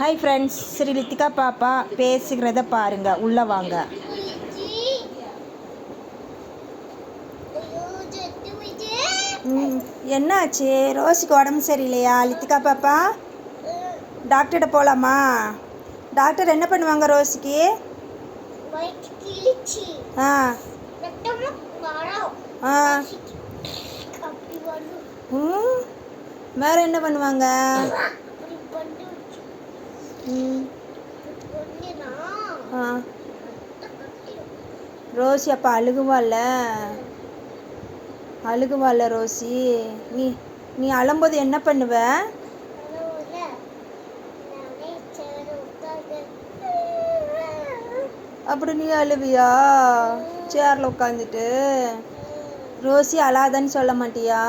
Hi friends Sri Lithika பாப்பா பேசுகிறத பாருங்க. உள்ள வாங்க. ம், என்னாச்சு? ரோஸுக்கு உடம்பு சரியில்லையா? லித்திகா பாப்பா? டாக்டர்கிட்ட போகலாமா டாக்டர் என்ன பண்ணுவாங்க ரோஸுக்கு? ஆ. ஆ. ம் வேற என்ன பண்ணுவாங்க? ரோசி அப்போ அழுகுவாள்ல? அழுகுவாள்ல ரோசி. நீ நீ அழும்போது என்ன பண்ணுவ? அப்படி நீ அழுவியா? சேரில் உட்காந்துட்டு ரோசி அழாதன்னு சொல்ல மாட்டியா?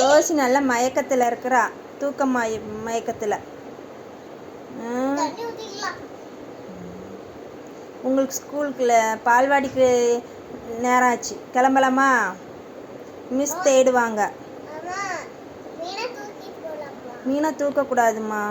ரோசி நல்ல மயக்கத்தில் இருக்கிறா. தூக்க மய மயக்கத்தில் உங்களுக்கு ஸ்கூலுக்குள்ள பால்வாடிக்கு நேரம் ஆச்சு. கிளம்பலாமா? மிஸ் தேடுவாங்க. மீனை தூக்கக்கூடாதுமா